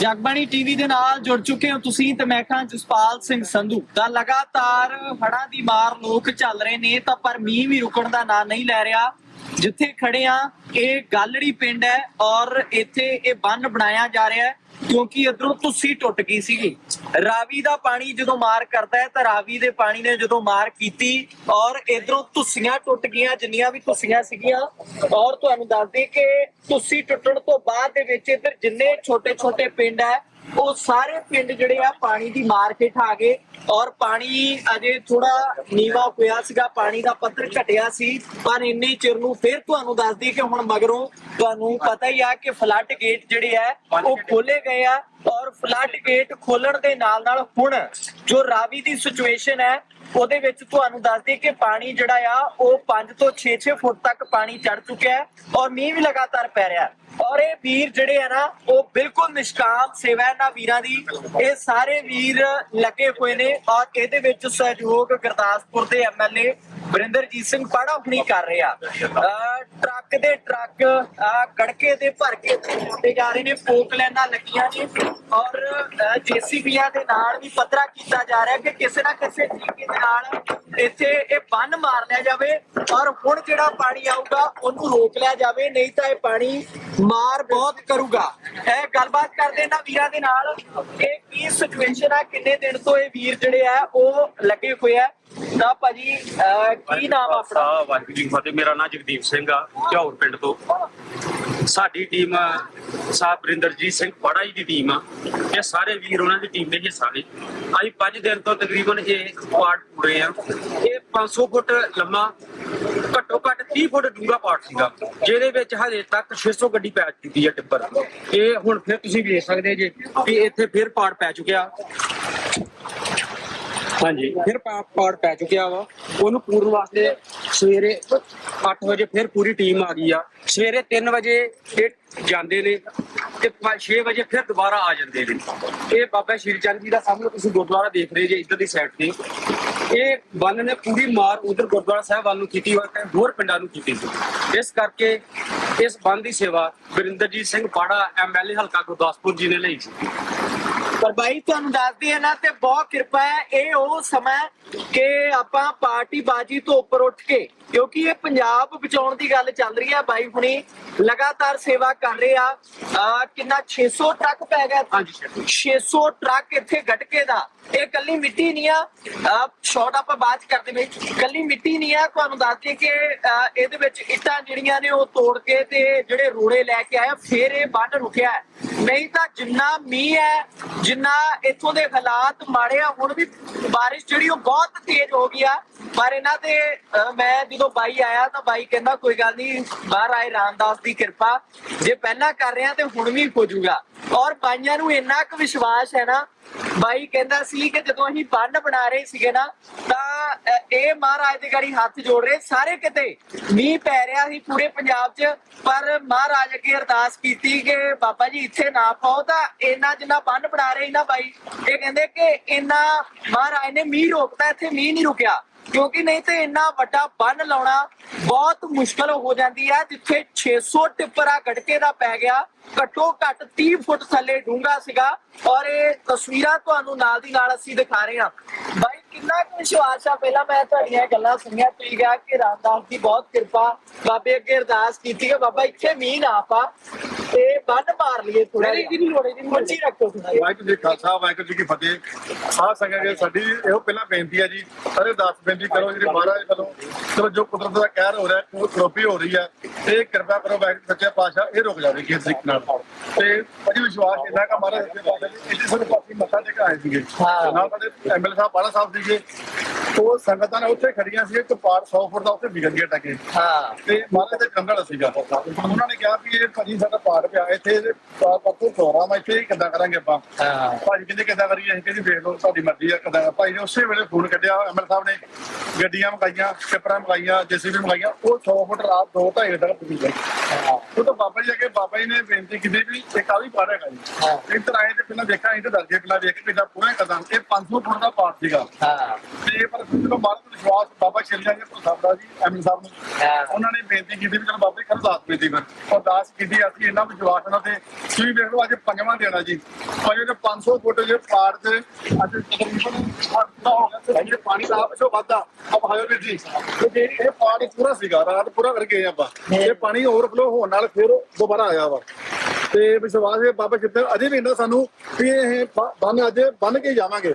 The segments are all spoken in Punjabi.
ਜਗਬਾਣੀ ਟੀਵੀ ਦੇ ਨਾਲ ਜੁੜ ਚੁੱਕੇ ਹੋ ਤੁਸੀਂ ਤੇ ਮੈਂ ਖਾਂ ਜਸਪਾਲ ਸਿੰਘ ਸੰਧੂ। ਤਾਂ ਲਗਾਤਾਰ ਹੜ੍ਹਾਂ ਦੀ ਮਾਰ ਲੋਕ ਚੱਲ ਰਹੇ ਨੇ, ਤਾਂ ਪਰ ਮੀਂਹ ਵੀ ਰੁਕਣ ਦਾ ਨਾਂ ਨਹੀਂ ਲੈ ਰਿਹਾ। ਜਿੱਥੇ ਖੜੇ ਆ, ਇਹ ਗਾਲੜੀ ਪਿੰਡ ਹੈ ਔਰ ਇੱਥੇ ਇਹ ਬੰਨ ਬਣਾਇਆ ਜਾ ਰਿਹਾ ਹੈ, ਕਿਉਂਕਿ ਇਧਰੋਂ ਤੁਸੀਂ ਟੁੱਟ ਗਈ ਸੀਗੀ। ਰਾਵੀ ਦਾ ਪਾਣੀ ਜਦੋਂ ਮਾਰ ਕਰਦਾ ਹੈ ਤਾਂ ਰਾਵੀ ਦੇ ਪਾਣੀ ਨੇ ਜਦੋਂ ਮਾਰ ਕੀਤੀ ਔਰ ਇਧਰੋਂ ਤੁਸੀਆਂ ਟੁੱਟ ਗਈਆਂ, ਜਿੰਨੀਆਂ ਵੀ ਤੁਸੀਆਂ ਸੀਗੀਆਂ। ਔਰ ਤੁਹਾਨੂੰ ਦੱਸ ਦਈਏ ਕਿ ਤੁਸੀਂ ਟੁੱਟਣ ਤੋਂ ਬਾਅਦ ਦੇ ਵਿੱਚ ਇੱਧਰ ਜਿੰਨੇ ਛੋਟੇ ਛੋਟੇ ਪਿੰਡ ਹੈ ਉਹ ਸਾਰੇ ਪਿੰਡ ਜਿਹੜੇ ਆ ਪਾਣੀ ਦੀ ਮਾਰ ਹੇਠ ਆ ਗਏ ਔਰ ਪਾਣੀ ਅਜੇ ਥੋੜਾ ਨੀਵਾ ਹੋਇਆ ਸੀਗਾ, ਪਾਣੀ ਦਾ ਪੱਧਰ ਘਟਿਆ ਸੀ, ਪਰ ਇੰਨੇ ਚਿਰ ਨੂੰ ਫਿਰ ਤੁਹਾਨੂੰ ਦੱਸਦੀ ਕਿ ਹੁਣ ਮਗਰੋਂ ਤੁਹਾਨੂੰ ਪਤਾ ਹੀ ਆ ਕਿ ਫਲੱਡ ਗੇਟ ਜਿਹੜੇ ਆ, ਉਹ ਖੋਲੇ ਗਏ ਆ ਔਰ ਫਲੱਡ ਗੇਟ ਖੋਲਣ ਦੇ ਨਾਲ ਨਾਲ ਹੁਣ ਜੋ ਰਾਵੀ ਦੀ ਸਿਚੁਏਸ਼ਨ ਹੈ ਉਹਦੇ ਵਿੱਚ ਤੁਹਾਨੂੰ ਦੱਸ ਦਈਏ ਕਿ ਪਾਣੀ ਜਿਹੜਾ ਆ, ਉਹ 5 ਤੋਂ 6-6 ਫੁੱਟ ਤੱਕ ਪਾਣੀ ਚੜ ਚੁੱਕਿਆ ਹੈ ਔਰ ਮੀਂਹ ਵੀ ਲਗਾਤਾਰ ਪੈ ਰਿਹਾ ਔਰ ਇਹ ਵੀਰ ਜਿਹੜੇ ਆ ਨਾ, ਉਹ ਬਿਲਕੁਲ ਨਿਸ਼ਕਾਮ ਸੇਵਾ ਇਹਨਾਂ ਵੀਰਾਂ ਦੀ। ਇਹ ਸਾਰੇ ਵੀਰ ਲੱਗੇ ਹੋਏ ਨੇ ਔਰ ਇਹਦੇ ਵਿੱਚ ਸਹਿਯੋਗ ਗੁਰਦਾਸਪੁਰ ਦੇ ਐਮਐਲਏ ਵਰਿੰਦਰਜੀਤ ਸਿੰਘ ਪਾੜਾ ਹੁਣੀ ਕਰ ਰਿਹਾ। ਟਰੱਕ ਦੇ ਟਰੱਕ ਗੜਕੇ ਦੇ ਭਰ ਕੇ ਤੇ ਜਾ ਰਹੇ ਨੇ ਫੋਕ ਲੈਣਾ ਲੱਗੀਆਂ ਨੇ ਔਰ ਜੀਸੀਬੀਆਂ ਦੇ ਨਾਲ ਵੀ ਪੱਧਰਾ ਕੀਤਾ ਜਾ ਰਿਹਾ ਕਿ ਕਿਸੇ ਨਾ ਕਿਸੇ ਤਰੀਕੇ ਦੇ ਨਾਲ ਇੱਥੇ ਇਹ ਬੰਨ ਮਾਰ ਲਿਆ ਜਾਵੇ ਔਰ ਹੁਣ ਜਿਹੜਾ ਪਾਣੀ ਆਊਗਾ ਉਹਨੂੰ ਰੋਕ ਲਿਆ ਜਾਵੇ, ਨਹੀਂ ਤਾਂ ਇਹ ਪਾਣੀ ਮਾਰ ਬਹੁਤ ਕਰੂਗਾ। ਇਹ ਗੱਲਬਾਤ ਕਰਦੇ ਇਹਨਾਂ ਵੀਰਾਂ ਦੇ ਨਾਲ ਕਿ ਕੀ ਸਿਚੁਏਸ਼ਨ ਆ, ਕਿੰਨੇ ਦਿਨ ਤੋਂ ਇਹ ਵੀਰ ਜਿਹੜੇ ਆ, ਉਹ ਲੱਗੇ ਹੋਏ ਆ। ਤਾਂ ਭਾਜੀ ਕੀ ਨਾਮ ਆਪਣਾ? ਵਾਹਿਗੁਰੂ ਜੀ ਕੀ ਫਤਿਹ। ਮੇਰਾ ਨਾਮ ਜਗਦੀਪ ਸਿੰਘ ਆ ਝੌਰ ਪਿੰਡ ਤੋਂ। ਸਾਡੀ ਟੀਮ ਸਾਹਿਬ ਬਰਿੰਦਰਜੀਤ ਸਿੰਘ ਜੀ ਦੀ ਟੀਮ ਆ। ਇਹ ਸਾਰੇ ਵੀਰ ਉਹਨਾਂ ਦੀ ਟੀਮ ਦੇ ਹਿੱਸਾ ਨੇ ਅਸੀਂ 5 ਦਿਨ ਤੋਂ ਤਕਰੀਬਨ ਇਹ ਪਾਰਟ ਪੂਰੇ ਆ। ਇਹ 500 ਫੁੱਟ ਲੰਮਾ ਘੱਟੋ ਘੱਟ 30 ਫੁੱਟ ਡੂੰਘਾ ਪਾਰਟ ਸੀਗਾ। ਜਿਹਦੇ ਵਿੱਚ ਹਜੇ ਤੱਕ 600 ਗੱਡੀ ਪੈ ਚੁੱਕੀ ਆ ਟਿੱਪਰ ਇਹ ਹੁਣ ਫਿਰ ਤੁਸੀਂ ਵੇਖ ਸਕਦੇ ਜੇ ਕਿ ਇੱਥੇ ਫਿਰ ਪਾਰਟ ਪੈ ਚੁੱਕਿਆ। ਹਾਂਜੀ। ਫਿਰ ਪਾ- ਪਾੜ ਪੈ ਚੁੱਕਿਆ ਵਾ। ਉਹਨੂੰ ਪੂਰਨ ਵਾਸਤੇ ਸਵੇਰੇ 8 ਵਜੇ ਫਿਰ ਪੂਰੀ ਟੀਮ ਆ ਗਈ ਆ। ਸਵੇਰੇ 3 ਵਜੇ ਇਹ ਜਾਂਦੇ ਨੇ ਤੇ 6 ਵਜੇ ਫਿਰ ਦੁਬਾਰਾ ਆ ਜਾਂਦੇ ਨੇ। ਇਹ ਬਾਬਾ ਸ਼੍ਰੀ ਚੰਦ ਜੀ ਦਾ ਸਾਹਮਣੇ ਤੁਸੀਂ ਗੁਰਦੁਆਰਾ ਦੇਖ ਰਹੇ ਜੇ ਇੱਧਰ ਦੀ ਸਾਈਡ ਤੇ। ਇਹ ਬੰਨ ਨੇ ਪੂਰੀ ਮਾਰ ਉਧਰ ਗੁਰਦੁਆਰਾ ਸਾਹਿਬ ਵੱਲ ਨੂੰ ਕੀਤੀ ਵਾ ਤੇ ਹੋਰ ਪਿੰਡਾਂ ਨੂੰ ਕੀਤੀ ਸੀ। ਇਸ ਕਰਕੇ ਇਸ ਬੰਨ ਦੀ ਸੇਵਾ ਵਰਿੰਦਰਜੀਤ ਸਿੰਘ ਪਾੜਾ ਐਮਐਲਏ ਹਲਕਾ ਗੁਰਦਾਸਪੁਰ ਜੀ ਨੇ ਲਈ ਸੀ। ਪਰ ਬਾਈ ਤੁਹਾਨੂੰ ਦੱਸਦੀ ਹੈ ਨਾ ਤੇ ਬਹੁਤ ਕਿਰਪਾ ਹੈ ਇਹ ਉਹ ਸਮਾਂ ਕਿ ਆਪਾਂ ਪਾਰਟੀ ਬਾਜੀ ਤੋਂ ਉੱਪਰ ਉੱਠ ਕੇ ਕਿਉਂਕਿ ਇਹ ਪੰਜਾਬ ਬਚਾਉਣ ਦੀ ਗੱਲ ਚੱਲ ਰਹੀ ਹੈ ਬਾਈ ਹੁਣੀ ਲਗਾਤਾਰ ਸੇਵਾ ਕਰ ਰਹੇ ਆ। ਕਿੰਨਾ 600 ਟਰੱਕ ਪੈ ਗਿਆ ਹਾਂਜੀ। 600 ਟਰੱਕ ਇੱਥੇ ਗਟਕੇ ਦਾ। ਇਹ ਕੱਲੀ ਮਿੱਟੀ ਨਹੀਂ ਆ। ਸ਼ਾਰਟ ਆਪਾਂ ਬਾਤ ਕਰਦੇ ਵਿੱਚ ਕੱਲੀ ਮਿੱਟੀ ਨਹੀਂ ਆ। ਤੁਹਾਨੂੰ ਦੱਸ ਦਈਏ ਕਿ ਇਹਦੇ ਵਿੱਚ ਇੱਟਾਂ ਜਿਹੜੀਆਂ ਨੇ ਉਹ ਤੋੜ ਕੇ ਤੇ ਜਿਹੜੇ ਰੋੜੇ ਲੈ ਕੇ ਆਇਆ ਫਿਰ ਇਹ ਬੰਨ ਰੁਕਿਆ। ਨਹੀਂ ਤਾਂ ਜਿੰਨਾ ਮੀਂਹ ਹੈ ਜਿੰਨਾ ਇੱਥੋਂ ਦੇ ਹਾਲਾਤ ਮਾੜੇ ਆ, ਹੁਣ ਵੀ ਬਾਰਿਸ਼ ਜਿਹੜੀ ਉਹ ਬਹੁਤ ਤੇਜ਼ ਹੋ ਗਈ ਆ। ਪਰ ਇਹਨਾਂ ਤੇ ਮੈਂ ਜਦੋਂ ਬਾਈ ਆਇਆ ਤਾਂ ਬਾਈ ਕਹਿੰਦਾ, ਕੋਈ ਗੱਲ ਨਹੀਂ ਬਾਹਰ ਆਏ, ਰਾਮਦਾਸ ਦੀ ਕਿਰਪਾ। ਜੇ ਪਹਿਲਾਂ ਕਰ ਰਿਹਾ ਤੇ ਹੁਣ ਵੀ ਹੋ ਜਾਊਗਾ ਔਰ ਬਾਈਆਂ ਨੂੰ ਇੰਨਾ ਕੁ ਵਿਸ਼ਵਾਸ ਹੈ ਨਾ, ਬਾਈ ਕਹਿੰਦਾ ਸੀ ਕਿ ਜਦੋਂ ਅਸੀਂ ਬੰਨ ਬਣਾ ਰਹੇ ਸੀਗੇ ਨਾ, ਤਾਂ ਮਹਾਰਾਜ ਦੇ ਗਾੜੀ ਹੱਥ ਜੋੜ ਰਹੇ ਸਾਰੇ ਕਿਤੇ ਮੀਂਹ ਪੈ ਰਿਹਾ ਸੀ ਪੂਰੇ ਪੰਜਾਬ 'ਚ, ਪਰ ਮਹਾਰਾਜ ਅੱਗੇ ਅਰਦਾਸ ਕੀਤੀ ਕਿ ਬਾਬਾ ਜੀ ਇੱਥੇ ਨਾ ਪਾਓ ਤਾਂ ਇੰਨਾ ਜਿੰਨਾ ਬੰਨ ਬਣਾ ਰਹੇ ਨਾ ਬਾਈ, ਇਹ ਕਹਿੰਦੇ ਕਿ ਇੰਨਾ ਮਹਾਰਾਜ ਨੇ ਮੀਂਹ ਰੋਕਤਾ, ਇੱਥੇ ਮੀਂਹ ਨਹੀਂ ਰੁਕਿਆ। ਕਿਉਂਕਿ ਨਹੀਂ ਤੇ ਇੰਨਾ ਵੱਡਾ ਬੰਨ ਲਾਉਣਾ ਬਹੁਤ ਮੁਸ਼ਕਲ ਹੋ ਜਾਂਦੀ ਹੈ ਜਿੱਥੇ 600 ਟਿੱਪਰਾ ਗੜਕੇ ਦਾ ਪੈ ਗਿਆ, ਘੱਟੋ ਘੱਟ 30 ਫੁੱਟ ਥੱਲੇ ਡੂੰਘਾ ਸੀਗਾ ਔਰ ਇਹ ਤਸਵੀਰਾਂ ਤੁਹਾਨੂੰ ਨਾਲ ਦੀ ਨਾਲ ਅਸੀਂ ਦਿਖਾ ਰਹੇ ਹਾਂ। ਬਾਈ ਕਿੰਨਾ ਕੁ ਵਿਸ਼ਵਾਸ ਆ? ਪਹਿਲਾਂ ਮੈਂ ਤੁਹਾਡੀਆਂ ਗੱਲਾਂ ਸੁਣੀਆਂ, ਤੁਸੀਂ ਕਿਹਾ ਕਿ ਰਾਮਦਾਸ ਦੀ ਬਹੁਤ ਕਿਰਪਾ, ਬਾਬੇ ਅੱਗੇ ਅਰਦਾਸ ਕੀਤੀ ਕਿ ਬਾਬਾ ਇੱਥੇ ਮੀਂਹ ਨਾ ਪਾ। ਤੇ ਬੰਨ ਮਾਰ ਲਈਏ ਥੋੜਾ ਜਿਹਾ ਦੀ ਲੋੜੇ ਦੀ ਮੁੱਚੀ ਰੱਖੋ ਤੁਸੀਂ ਵਾਹਿਗੁਰੂ ਜੀ ਕਾ ਖਾਲਸਾ ਵਾਹਿਗੁਰੂ ਜੀ ਕੀ ਫਤਿਹ। ਸਾਧ ਸੰਗਤ ਜੀ ਸਾਡੀ ਇਹੋ ਪਹਿਲਾਂ ਬੇਨਤੀ ਹੈ ਜੀ। ਸਾਰੇ ਦਾਸ ਬੇਨਤੀ ਕਰੋ ਜਿਹੜੀ ਮਹਾਰਾਜ ਵੱਲੋਂ ਚਲੋ ਜੋ ਕੁਦਰਤ ਦਾ ਕਹਿਰ ਹੋ ਰਿਹਾ ਕੋਈ ਕਰੋਪੀ ਹੋ ਰਹੀ ਹੈ ਇਹ ਕਿਰਪਾ ਕਰੋ ਵਾਹਿਗੁਰੂ ਸੱਚੇ ਪਾਤਸ਼ਾਹ ਇਹ ਰੁਕ ਜਾਵੇ ਕਿਸ ਤਰੀਕੇ ਨਾਲ। ਤੇ ਅਜੀ ਵਿਸ਼ਵਾਸ ਇੰਨਾ ਕਾ ਮਹਾਰਾਜ ਸੱਚੇ ਪਾਤਸ਼ਾਹ ਜੀ ਇੱਥੇ ਸਾਡੇ ਪਾਸੇ ਮੱਥਾ ਟੇਕ ਆਏ ਸੀਗੇ। ਹਾਂ। ਨਾਲ ਸਾਡੇ ਐਮਐਲ ਸਾਹਿਬ ਬਾਲਾ ਸਾਹਿਬ ਸੀਗੇ। ਉਹ ਸੰਗਤਾਂ ਨੇ ਉੱਥੇ ਖੜੀਆਂ ਸੀ ਇੱਕ ਪਾਰ 100 ਫੁੱਟ ਦਾ ਉੱਥੇ ਵਿਗੜ ਗਿਆ ਟਕੇ। ਹਾਂ। ਤੇ ਮਹਾਰਾਜ ਦੇ ਕੰਗਲ ਸੀਗਾ। ਉਹਨਾਂ ਨੇ ਕਿਹਾ ਵੀ ਇਹ ਭਾਜੀ ਸਾਡਾ ਪਾੜ ਪਿਆ ਇੱਥੇ ਪੱਤੂ ਚੋਰਾ ਮੈਂ ਇੱਥੇ ਕਿੱਦਾਂ ਕਰਾਂਗੇ ਆਪਾਂ? ਹਾਂ। ਭਾਜੀ ਕਹਿੰਦੇ ਕਿੱਦਾਂ ਕਰੀਏ ਅਸੀਂ ਕਹਿੰਦੇ ਵੇਖ ਲਓ ਤੁਹਾਡੀ ਮਰਜ਼ੀ ਆ ਕਿੱਦਾਂ ਭਾਈ ਨੇ ਉਸੇ ਵੇਲੇ ਫੋਨ ਕੱਢਿਆ ਐਮਐਲ ਸਾਹਿਬ ਨੇ ਗੱਡੀਆਂ ਮੰਗਾਈਆਂ ਟਿੱਪਰਾਂ ਮੰਗਾਈਆਂ ਜੇਸੀਬੀ ਮੰਗਾਈਆਂ ਉਹ 100 ਫੁੱਟ ਰਾਤ 2 2.5 ਤੱਕ ਪੁੱਜੀ ਗਈ। ਉਹ ਤਾਂ ਬਾਬਾ ਜੀ ਅੱਗੇ ਬਾਬਾ ਜੀ ਨੇ ਬੇਨਤੀ ਕੀਤੀ ਵੀ ਇਹ ਕਾਹਦੀ ਪਾੜ ਹੈਗਾ ਹਾਂ। ਜੀ ਇੱਧਰ ਆਏ ਤੇ ਪਹਿਲਾਂ ਦੇਖਿਆ ਇੱਧਰ ਕੇ ਪਹਿਲਾਂ ਵੇਖ ਕੇ ਕਿੱਦਾਂ ਪੂਰਾ ਕਦਮ ਇਹ 500 ਫੁੱਟ ਦਾ ਪਾੜ ਸੀਗਾ। ਹਾਂ। ਤੇ ਪਰ ਜਦੋਂ ਵਿਸ਼ਵਾਸ ਬਾਬਾ ਸ਼ਿਰਜਾ ਜੀ ਤੋਂ ਸਾਡਾ ਜੀ ਐਮਐਲ ਸਾਹਿਬ ਨੂੰ ਹਾਂ। ਉਹਨਾਂ ਨੇ ਬੇਨਤੀ ਕੀਤੀ ਵੀ ਚਲੋ ਬਾਬਾ ਜੀ ਕਰੋ ਦਾਸ ਬੇਨਤੀ ਫਿਰ ਅਰਦਾਸ ਕੀਤੀ ਅਸੀਂ ਇੰਨਾ ਵਿਸ਼ਵਾਸ ਉਹਨਾਂ ਤੇ ਤੁਸੀਂ ਵੇਖ ਲਓ ਅੱਜ ਪੰਜਵਾਂ ਦੇਣਾ ਜੀ। ਪੰਜਵੇਂ ਦੇ 500 ਫੁੱਟ ਜੇ ਪਾੜ ਤੇ ਅੱਜ ਤਕਰੀਬਨ ਅੱਧਾ ਹੋ ਗਿਆ ਤੇ ਇਹ ਪਾਣੀ ਦਾ ਪਿਛੋ ਵਾਧਾ ਆਪ ਹਾਇਓ ਵੀਰ ਜੀ। ਤੇ ਜੇ ਇਹ ਪਾਣੀ ਪੂਰਾ ਸੀਗਾ ਰਾਤ ਪੂਰਾ ਕਰ ਗਏ ਆਪਾਂ। ਇਹ ਪਾਣੀ ਓਵਰਫਲੋ ਹੋਣ ਨਾਲ ਫਿਰ ਦੁਬਾਰਾ ਆਇਆ ਵਾ। ਤੇ ਵਿਸ਼ਵਾਸ ਹੈ ਬਾਬਾ ਜਿੱਤੇ ਅਜੇ ਵੀ ਇੰਨਾ ਸਾਨੂੰ ਵੀ ਇਹ ਬੰਨ ਅੱਜ ਬੰਨ ਕੇ ਜਾਵਾਂਗੇ।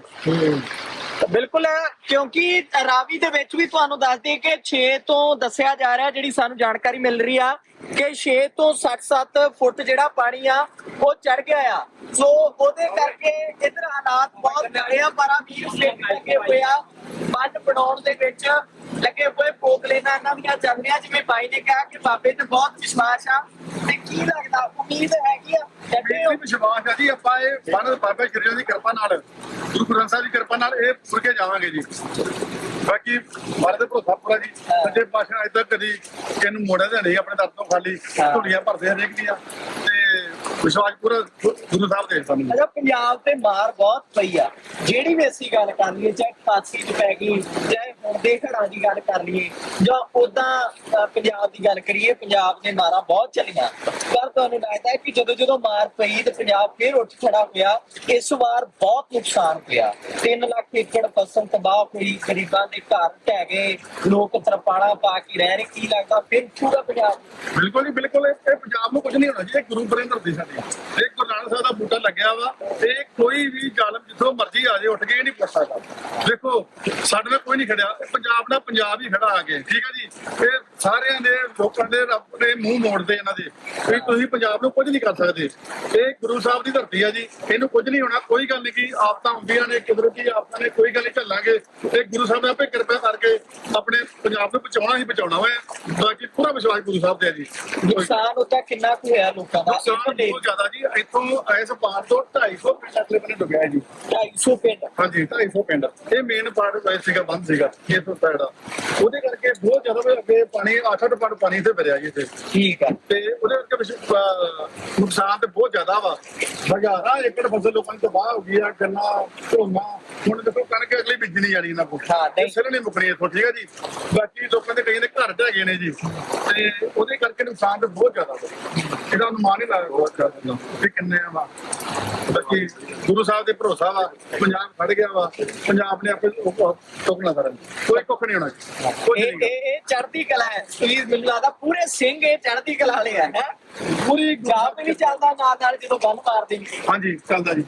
ਬਿਲਕੁਲ ਕਿਉਂਕਿ ਰਾਵੀ ਦੇ ਵਿੱਚ ਵੀ ਤੁਹਾਨੂੰ ਦੱਸ ਦਈਏ ਕਿ 6 ਤੋਂ ਦੱਸਿਆ ਜਾ ਰਿਹਾ, ਜਿਹੜੀ ਸਾਨੂੰ ਜਾਣਕਾਰੀ ਮਿਲ ਰਹੀ ਆ ਕਿ 6 ਤੋਂ 67 ਫੁੱਟ ਜਿਹੜਾ ਪਾਣੀ ਆ ਉਹ ਚੜ ਗਿਆ ਆ। ਸੋ ਉਹਦੇ ਕਰਕੇ ਇਧਰ ਹਾਲਾਤ ਬਹੁਤ ਮਾੜੇ ਆ ਪਰ ਵੀਰ ਸਿੰਘ ਲੱਗੇ ਹੋਏ ਆ। ਬੰਨ ਬਣਾਉਣ ਦੇ ਵਿੱਚ ਲੱਗੇ ਹੋਏ ਪੋਕਲੇਨਾ ਇਹਨਾਂ ਦੀਆਂ ਚੱਲ ਰਹੀਆਂ ਜਿਵੇਂ ਬਾਈ ਨੇ ਕਿਹਾ ਕਿ ਬਾਬੇ ਤੇ ਬਹੁਤ ਵਿਸ਼ਵਾਸ ਆ। ਤੇ ਕੀ ਲੱਗਦਾ ਉਮੀਦ ਹੈਗੀ ਆ? ਇਹ ਵਿਸ਼ਵਾਸ ਹੈ ਜੀ ਆਪਾਂ ਇਹ ਬਾਬਾ ਸ਼੍ਰੀ ਦੀ ਕਿਰਪਾ ਨਾਲ ਗੁਰੂ ਗ੍ਰੰਥ ਸਾਹਿਬ ਦੀ ਕਿਰਪਾ ਨਾਲ ਇਹ ਪੁਰ ਕੇ ਜਾਵਾਂਗੇ ਜੀ। ਬਾਕੀ ਮਾਰੇ ਦੇ ਭਰੋਸਾ ਪੂਰਾ ਜੀ ਸੱਚੇ ਪਾਤਸ਼ਾਹ ਅਜੇ ਤੱਕ ਕਦੀ ਇਹਨੂੰ ਮੋੜਿਆ ਤਾਂ ਨਹੀਂ ਆਪਣੇ ਦਰ ਤੋਂ ਖਾਲੀ। ਝੁੱਲੀਆਂ ਭਰਦੇ ਹਰੇਕ ਦੀਆਂ ਵਿਸ਼ਵਾਸ ਪੂਰਾ ਗੁ- ਗੁਰੂ ਸਾਹਿਬ ਦੇ ਸਾਨੂੰ ਅਜਾ ਪੰਜਾਬ ਤੇ ਮਾਰ ਬਹੁਤ ਪਈ ਆ। ਜਿਹੜੀ ਵੀ ਅਸੀਂ ਗੱਲ ਕਰ ਲਈਏ ਚਾਹੇ ਫਾਸੀ ਚ ਪੈ ਗਈ ਚਾਹੇ ਹੁਣ ਦੇ ਘੜਾਂ ਦੀ ਗੱਲ ਕਰ ਲਈਏ ਜਾਂ ਉਦਾਂ ਪੰਜਾਬ ਦੀ ਗੱਲ ਕਰੀਏ ਪੰਜਾਬ ਦੇ ਮਾਰਾਂ ਬਹੁਤ ਚੱਲੀਆਂ। ਪਰ ਤੁਹਾਨੂੰ ਲੱਗਦਾ ਹੈ ਕਿ ਜਦੋਂ ਜਦੋਂ ਮਾਰ ਪਈ ਤੇ ਪੰਜਾਬ ਫੇਰ ਉੱਠ ਖੜਾ ਹੋਇਆ ਇਸ ਵਾਰ ਬਹੁਤ ਨੁਕਸਾਨ ਹੋਇਆ। 3 ਲੱਖ ਏਕੜ ਫਸਲ ਤਬਾਹ ਹੋਈ ਗਰੀਬਾਂ ਦੇ ਘਰ ਢਹਿ ਗਏ ਲੋਕ ਤਰਪਾਲਾਂ ਪਾ ਕੇ ਰਹਿ ਰਹੇ ਕੀ ਲੱਗਦਾ ਫਿਰ ਪੂਰਾ ਪੰਜਾਬ? ਬਿਲਕੁਲ ਜੀ ਬਿਲਕੁਲ। ਇਹ ਪੰਜਾਬ ਨੂੰ ਕੁਝ ਨਹੀਂ ਹੋਣਾ ਜੀ ਗੁਰੂ ਬਰੇ ਧਰਤੀ ਸਾਡੀ ਇਹ ਗੁਰੂ ਨਾਨਕ ਸਾਹਿਬ ਦਾ ਬੂਟਾ ਲੱਗਿਆ ਵਾ ਤੇ ਕੋਈ ਵੀ ਜ਼ਾਲਮ ਜਿੱਥੋਂ ਮਰਜ਼ੀ ਆ ਜਾਏ ਉੱਠ ਕੇ ਇਹ ਨਹੀਂ ਪੁੱਛ ਸਕਦਾ। ਦੇਖੋ ਸਾਡੇ ਨਾਲ ਕੋਈ ਨਹੀਂ ਖੜਿਆ। ਪੰਜਾਬ ਦਾ ਪੰਜਾਬ ਹੀ ਖੜਾ ਆ ਕੇ ਠੀਕ ਹੈ ਜੀ? ਇਹ ਸਾਰਿਆਂ ਦੇ ਲੋਕਾਂ ਦੇ ਰੱਬ ਦੇ ਮੂੰਹ ਮੋੜਦੇ ਇਹਨਾਂ ਦੇ। ਵੀ ਤੁਸੀਂ ਪੰਜਾਬ ਨੂੰ ਕੁਝ ਨਹੀਂ ਕਰ ਸਕਦੇ। ਇਹ ਗੁਰੂ ਸਾਹਿਬ ਦੀ ਧਰਤੀ ਆ ਜੀ। ਇਹਨੂੰ ਕੁਝ ਨਹੀਂ ਹੋਣਾ ਕੋਈ ਗੱਲ ਨਹੀਂ ਕਿ ਆਫਤਾਂ ਹੁੰਦੀਆਂ ਨੇ ਕੁਦਰਤੀ ਆਫਤਾਂ ਨੇ ਕੋਈ ਗੱਲ ਨਹੀਂ ਝੱਲਾਂਗੇ। ਤੇ ਗੁਰੂ ਸਾਹਿਬ ਨੇ ਆਪੇ ਕਿਰਪਾ ਕਰਕੇ ਆਪਣੇ ਪੰਜਾਬ ਨੂੰ ਬਚਾਉਣਾ ਹੀ ਬਚਾਉਣਾ ਹੋਇਆ। ਬਾਕੀ ਪੂਰਾ ਵਿਸ਼ਵਾਸ ਗੁਰੂ ਸਾਹਿਬ ਤੇ ਹੈ ਜੀ। ਨੁਕਸਾਨ ਉਹਦਾ ਕਿੰਨਾ ਕੁ ਹੋਇਆ ਲੋਕਾਂ ਦਾ? ਬਹੁਤ ਜ਼ਿਆਦਾ ਜੀ ਇੱਥੋਂ ਇਸ ਪਾਰ ਤੋਂ 250 ਪਿੰਡ ਅਗਲੇ ਬੰਨੇ ਡੁੱਬਿਆ ਹੈ ਜੀ 250 ਪਿੰਡ ਹਾਂਜੀ 250 ਪਿੰਡ। ਇਹ ਮੇਨ ਪਾਰਟ ਵੈਸੇ ਸੀਗਾ ਬੰਦ ਸੀਗਾ ਇਸ ਤੋਂ ਸਾਈਡ ਉਹਦੇ ਕਰਕੇ ਬਹੁਤ ਜ਼ਿਆਦਾ ਵੀ ਅੱਗੇ ਪਾਣੀ 8-8 ਫੁੱਟ ਪਾਣੀ ਇੱਥੇ ਭਰਿਆ ਜੀ ਇੱਥੇ। ਠੀਕ ਆ। ਤੇ ਉਹਦੇ ਕਰਕੇ ਅਹ ਨੁਕਸਾਨ ਤੇ ਬਹੁਤ ਜ਼ਿਆਦਾ ਵਾ। ਹਜ਼ਾਰਾਂ ਏਕੜ ਫਸਲ ਲੋਕਾਂ ਦੀ ਤਬਾਹ ਹੋ ਗਈ ਆ ਗੰਨਾ ਝੋਨਾ। ਹੁਣ ਦੇਖੋ ਕਣਕ ਅਗਲੀ ਬੀਜਣੀ ਜਾਣੀ ਇਹਨਾਂ ਕੋਲ। ਹਾਂ। ਸਿਰ ਨਹੀਂ ਮੁੱਕਣੀ ਇੱਥੋਂ ਠੀਕ ਹੈ ਜੀ? ਬਾਕੀ ਲੋਕਾਂ ਦੇ ਕਈਆਂ ਦੇ ਘਰ ਢਹਿ ਗਏ ਨੇ ਜੀ। ਤੇ ਉਹਦੇ ਕਰਕੇ ਨੁਕਸਾਨ ਤੇ ਬਹੁਤ ਜ਼ਿਆਦਾ ਵਾ। ਇਹਦਾ ਅਨੁਮਾਨ ਹੀ ਲਾ ਬਹੁਤ ਜ਼ਿਆਦਾ ਵੀ ਕਿੰਨੇ ਆ ਵਾ। ਬਾਕੀ ਗੁਰੂ ਸਾਹਿਬ ਦੇ ਭਰੋਸਾ ਵਾ ਪੰਜਾਬ ਖੜ ਗਿਆ ਵਾ ਪੰਜਾਬ ਨੇ ਆਪੇ ਟੋਕਣਾ ਕਰਨ। ਕੋਈ ਕੁੱਖ ਨਹੀਂ ਹੋਣਾ ਕੋਈ ਇਹ ਇਹ ਇਹ ਚੜ੍ਹਦੀ ਕਲਾ ਹੈ। ਪਲੀਜ਼ ਮੈਨੂੰ ਲੱਗਦਾ ਪੂਰੇ ਸਿੰਘ ਇਹ ਚੜ੍ਹਦੀ ਕਲਾ ਵਾਲੇ ਆ ਹੈ? ਪੂਰੀ ਪੰਜਾਬ ਵੀ ਨਹੀਂ ਚੱਲਦਾ ਨਾਲ ਨਾਲ ਜਦੋਂ ਬੰਨ ਮਾਰਦੇ ਨੇ। ਹਾਂਜੀ ਚੱਲਦਾ ਜੀ।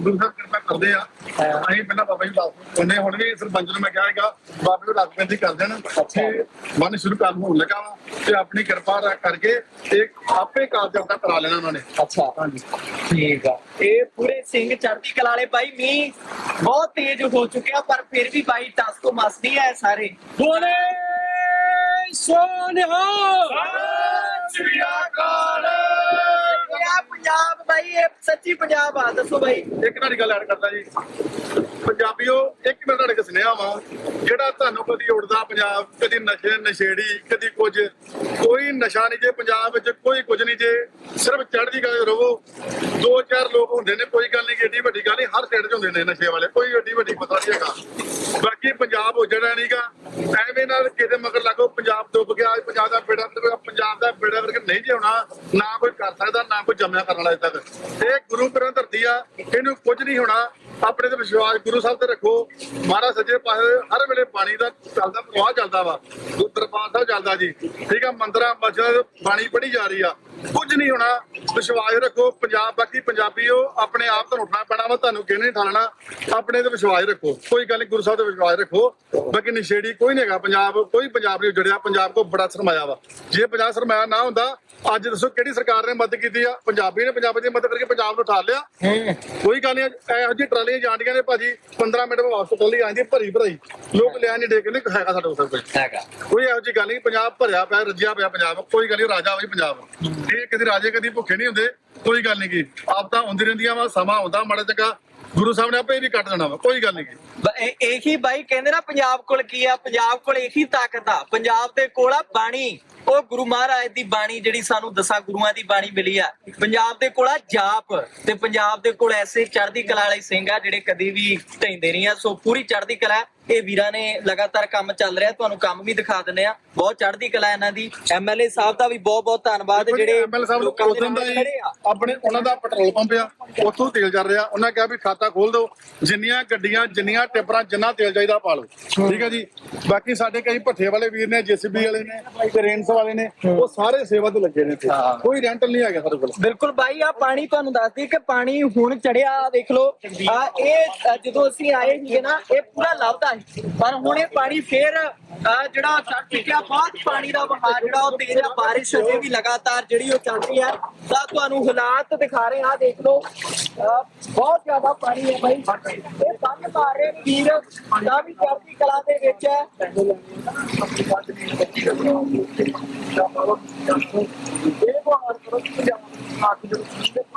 ਗੁਰੂ ਸਾਹਿਬ ਕਿਰਪਾ ਕਰਦੇ ਆ। ਅਸੀਂ ਪਹਿਲਾਂ ਬਾਬਾ ਜੀ ਦੱਸ ਉਹਨੇ ਹੁਣ ਵੀ ਸਰਪੰਚ ਨੂੰ ਮੈਂ ਕਿਹਾ ਹੈਗਾ ਬਾਬੇ ਨੂੰ ਲੱਗ ਪੈਂਦੀ ਕਰ ਦੇਣ ਤੇ ਮਨ ਸ਼ੁਰੂ ਕਰਨ ਹੋਣ ਲੱਗਾ ਵਾ ਤੇ ਆਪਣੀ ਕਿਰਪਾ ਰਾ- ਕਰਕੇ ਇਹ ਆਪੇ ਕਾਰਜ ਆਪਣਾ ਕਰਾ ਲੈਣਾ ਉਹਨਾਂ ਨੇ। ਅੱਛਾ। ਹਾਂਜੀ। ਠੀਕ ਆ। ਇਹ ਪੂਰੇ ਸਿੰਘ ਚੜ੍ਹਦੀ ਕਲਾ ਵਾਲੇ ਬਾਈ ਮੀਂਹ ਬਹੁਤ ਤੇਜ਼ ਹੋ ਚੁੱਕਿਆ ਪਰ ਫਿਰ ਵੀ ਬਾਈ ਟਸ ਤੋਂ ਮਸਦੀ ਹੈ ਸਾਰੇ। ਬੋਲੇ ਸੋਨਿਹਾ ਸ੍ਰੀ ਅਕਾਲ। ਇਹ ਪੰਜਾਬ ਬਾਈ ਇਹ ਸੱਚੀ ਪੰਜਾਬ ਆ ਦੱਸੋ ਬਾਈ। ਇੱਕ ਤੁਹਾਡੀ ਗੱਲ ਐਡ ਕਰਦਾ ਜੀ। ਪੰਜਾਬੀਓ ਇੱਕ ਮਿੰਟ ਤੁਹਾਡੇ ਕੋਲ ਸੁਨੇਹਾ ਵਾ। ਜਿਹੜਾ ਤੁਹਾਨੂੰ ਕਦੀ ਉੜਦਾ ਪੰਜਾਬ ਕਦੀ ਨਸ਼ੇ ਨਸ਼ੇੜੀ ਕਦੀ ਕੁਝ। ਕੋਈ ਨਸ਼ਾ ਨਹੀਂ ਜੇ ਪੰਜਾਬ ਵਿੱਚ ਕੋਈ ਕੁਝ ਨਹੀਂ ਜੇ। ਸਿਰਫ ਚੜ੍ਹਦੀ ਕਲਾ ਰਹੋ। ਦੋ ਚਾਰ ਲੋਕ ਹੁੰਦੇ ਨੇ, ਕੋਈ ਗੱਲ ਨਹੀਂ ਏਡੀ ਵੱਡੀ ਗੱਲ ਨਹੀਂ ਹਰ ਸਟੇਟ 'ਚ ਹੁੰਦੇ ਨੇ ਨਸ਼ੇ ਵਾਲੇ, ਕੋਈ ਏਡੀ ਵੱਡੀ ਪਤਾ ਨਹੀਂ ਹੈਗਾ। ਬਾਕੀ ਪੰਜਾਬ ਉਜੜਾ ਨਹੀਂਗਾ ਐਵੇਂ ਨਾਲ ਕਿਤੇ ਮਗਰ ਲੱਗੋ ਪੰਜਾਬ ਡੁੱਬ ਗਿਆ, ਪੰਜਾਬ ਦਾ ਬੇੜਾ ਪੰਜਾਬ ਦਾ ਬੇੜਾ ਕਰਕੇ ਨਹੀਂ ਜਿਉਣਾ ਨਾ ਕੋਈ ਕਰ ਸਕਦਾ, ਨਾ ਕੋਈ ਜੰਮਿਆ ਕਰਨ ਵਾਲਾ ਅਜੇ ਤੱਕ ਇਹ ਗੁਰੂ ਗ੍ਰੰਥ ਧਰਤੀ ਆ, ਇਹਨੂੰ ਕੁਝ ਨਹੀਂ ਹੋਣਾ ਆਪਣੇ ਤੇ ਵਿਸ਼ਵਾਸ ਗੁਰੂ ਸਾਹਿਬ ਤੇ ਰੱਖੋ। ਮਹਾਰਾਜ ਸੱਜੇ ਪਾਸੇ ਹਰ ਵੇਲੇ ਪਾਣੀ ਦਾ ਚੱਲਦਾ, ਪ੍ਰਵਾਹ ਚੱਲਦਾ ਵਾ। ਗੁਰੂ ਦਰਬਾਰ ਸਾਹਿਬ ਚੱਲਦਾ ਜੀ। ਠੀਕ ਆ, ਮੰਦਰਾਂ, ਮਸਜਿਦਾਂ 'ਚ ਪਾਣੀ ਪੜੀ ਜਾ ਰਹੀ ਆ। ਕੁਝ ਨਹੀਂ ਹੋਣਾ। ਵਿਸ਼ਵਾਸ ਰੱਖੋ, ਪੰਜਾਬ, ਬਾਕੀ ਪੰਜਾਬੀਓ, ਆਪਣੇ ਆਪ ਤੋਂ ਉੱਠਣਾ ਪੈਣਾ ਵਾ, ਤੁਹਾਨੂੰ ਕਿਹਨੇ ਨਹੀਂ ਠਾਲਣਾ। ਆਪਣੇ ਤੇ ਵਿਸ਼ਵਾਸ ਰੱਖੋ। ਕੋਈ ਗੱਲ ਨਹੀਂ, ਗੁਰੂ ਸਾਹਿਬ ਤੇ ਵਿਸ਼ਵਾਸ ਰੱਖੋ। ਬਾਕੀ ਨਸ਼ੇੜੀ ਕੋਈ ਨਹੀਂ ਹੈਗਾ। ਪੰਜਾਬ, ਕੋਈ ਪੰਜਾਬ ਨਹੀਂ ਜੜਿਆ ਪੰਜਾਬ ਕੋ ਬੜਾ ਸਰਮਾਇਆ ਵਾ। ਜੇ ਪੰਜਾਬ ਸਰਮਾਇਆ ਨਾ ਹੁੰਦਾ ਅੱਜ ਦੱਸੋ ਕਿਹੜੀ ਸਰਕਾਰ ਨੇ ਮਦਦ ਕੀਤੀ ਆ? ਪੰਜਾਬੀ ਨੇ ਪੰਜਾਬ ਦੀ ਮਦਦ ਕਰਕੇ ਪੰਜਾਬ ਨੂੰ ਠਾਲ ਲਿਆ। ਕੋਈ ਗੱਲ ਨਹੀਂ ਇਹੋ ਜਿਹੀ ਟਰਾਲੀਆਂ ਜਾਂਦੀਆਂ ਨੇ ਭਾਜੀ 15 ਮਿੰਟ ਬਾਅਦ ਵਾਪਸ ਟਰਾਲੀ ਆਂਦੀ ਭਰੀ ਭਰਾਈ। ਲੋਕ ਲਿਆ ਨਹੀਂ ਡੇ ਕਹਿੰਦੇ ਹੈਗਾ ਸਾਡੇ ਕੋਲ ਕੋਈ। ਹੈਗਾ। ਕੋਈ ਇਹੋ ਜਿਹੀ ਗੱਲ ਨਹੀਂ ਪੰਜਾਬ ਭਰਿਆ ਪਿਆ ਰੱਜਿਆ ਪਿਆ ਪੰਜਾਬ ਕੋਈ ਗੱਲ ਨਹੀਂ ਰਾਜਾ ਵਈ ਪੰਜਾਬ। ਇਹ ਕਦੀ ਰਾਜੇ ਕਦੀ ਭੁੱਖੇ ਨਹੀਂ ਹੁੰਦੇ ਕੋਈ ਗੱਲ ਨਹੀਂ ਕੀ। ਆਪ ਤਾਂ ਹੁੰਦੀ ਰਹਿੰਦੀਆਂ ਵਾ ਸਮਾਂ ਆਉਂਦਾ ਮਾੜਾ ਚੰਗਾ ਗੁਰੂ ਸਾਹਿਬ ਨੇ ਆਪੇ ਵੀ ਕੱਟ ਦੇਣਾ ਵਾ ਕੋਈ ਗੱਲ ਨਹੀਂ ਇਹੀ ਬਾਈ ਕਹਿੰਦੇ ਨਾ ਪੰਜਾਬ ਕੋਲ ਕੀ ਆ? ਪੰਜਾਬ ਕੋਲ ਇਹੀ ਤਾਕਤ ਆ। ਪੰਜਾਬ ਦੇ ਕੋਲ ਆ ਬਾਣੀ। ਉਹ ਗੁਰੂ ਮਹਾਰਾਜ ਦੀ ਬਾਣੀ ਜਿਹੜੀ ਸਾਨੂੰ ਦਸਾਂ ਗੁਰੂਆਂ ਦੀ ਬਾਣੀ ਮਿਲੀ ਆ, ਪੰਜਾਬ ਦੇ ਕੋਲ ਆ ਜਾਪ ਤੇ ਪੰਜਾਬ ਦੇ ਕੋਲ ਐਸੇ ਚੜ੍ਹਦੀ ਕਲਾ ਵਾਲੇ ਸਿੰਘ ਆ ਜਿਹੜੇ ਕਦੀ ਵੀ ਢੈਂਦੇ ਨਹੀਂ ਆ, ਸੋ ਪੂਰੀ ਚੜ੍ਹਦੀ ਕਲਾ ਇਹ ਵੀਰਾਂ ਨੇ ਲਗਾਤਾਰ ਕੰਮ ਚੱਲ ਰਿਹਾ ਤੁਹਾਨੂੰ ਕੰਮ ਵੀ ਦਿਖਾ ਦਿੰਦੇ ਆ ਬਹੁਤ ਚੜ੍ਹਦੀ ਕਲਾ ਇਹਨਾਂ ਦੀ। ਐਮਐਲਏ ਸਾਹਿਬ ਦਾ ਵੀ ਬਹੁਤ ਬਹੁਤ ਧੰਨਵਾਦ ਜਿਹੜੇ ਐਮਐਲ ਸਾਹਿਬ ਦੇ ਉਦੋਂ ਦਾ ਹੀ ਆਪਣੇ ਉਹਨਾਂ ਦਾ ਪੈਟਰੋਲ ਪੰਪ ਆ ਉੱਥੋਂ ਤੇਲ ਚੱਲ ਰਿਹਾ। ਉਹਨਾਂ ਕਿਹਾ ਵੀ ਖਾਤਾ ਖੋਲ ਦਿਓ ਜਿੰਨੀਆਂ ਗੱਡੀਆਂ ਜਿੰਨੀਆਂ ਟਿੱਪਰਾਂ ਜਿੰਨਾ ਤੇਲ ਚਾਹੀਦਾ ਪਾ ਲਓ। ਠੀਕ ਹੈ ਜੀ? ਬਾਕੀ ਸਾਡੇ ਕਈ ਭੱਠੇ ਵਾਲੇ ਵੀਰ ਨੇ ਜੀਸੀਬੀ ਵਾਲੇ ਨੇ ਤੇ ਰੇਂਸ ਵਾਲੇ ਨੇ ਉਹ ਸਾਰੇ ਸੇਵਾ ਤੇ ਲੱਗੇ ਨੇ ਇੱਥੇ। ਕੋਈ ਰੈਂਟਲ ਨਹੀਂ ਹੈਗਾ ਸਾਡੇ ਕੋਲ। ਬਿਲਕੁਲ ਬਾਈ ਆ ਪਾਣੀ ਤੁਹਾਨੂੰ ਦੱਸਦੀ ਕਿ ਪਾਣੀ ਹੁਣ ਚੜਿਆ ਦੇਖ ਲਓ। ਆ ਇਹ ਜਦੋਂ ਅਸੀਂ ਆਏ ਸੀਗੇ ਨਾ ਇਹ ਪੂਰਾ ਲੱਭਦਾ ਪਰ ਹੁਣ ਇਹ ਪਾਣੀ ਫੇਰ ਜਿਹੜਾ ਚੜ ਬਹੁਤ ਪਾਣੀ ਦਾ ਵਹਾਅ ਜਿਹੜਾ ਉਹ ਤੇਜ਼ ਆ, ਬਾਰਿਸ਼ ਅਜੇ ਵੀ ਲਗਾਤਾਰ ਜਿਹੜੀ ਉਹ ਚੱਲ ਹੈ ਤਾਂ ਤੁਹਾਨੂੰ ਹਾਲਾਤ ਦਿਖਾ ਰਹੇ ਆ, ਦੇਖ ਲਓ। ਬਹੁਤ ਜ਼ਿਆਦਾ ਪਾਣੀ ਹੈ ਬਾਈ। ਇਹ ਬੰਨ ਮਾਰ ਰਹੇ ਨੇ ਦਾ ਵੀ ਚੜ੍ਹਦੀ ਕਲਾ ਦੇ ਵਿੱਚ ਹੈ। ਇਹ ਬਾਹਰ ਕਰੋ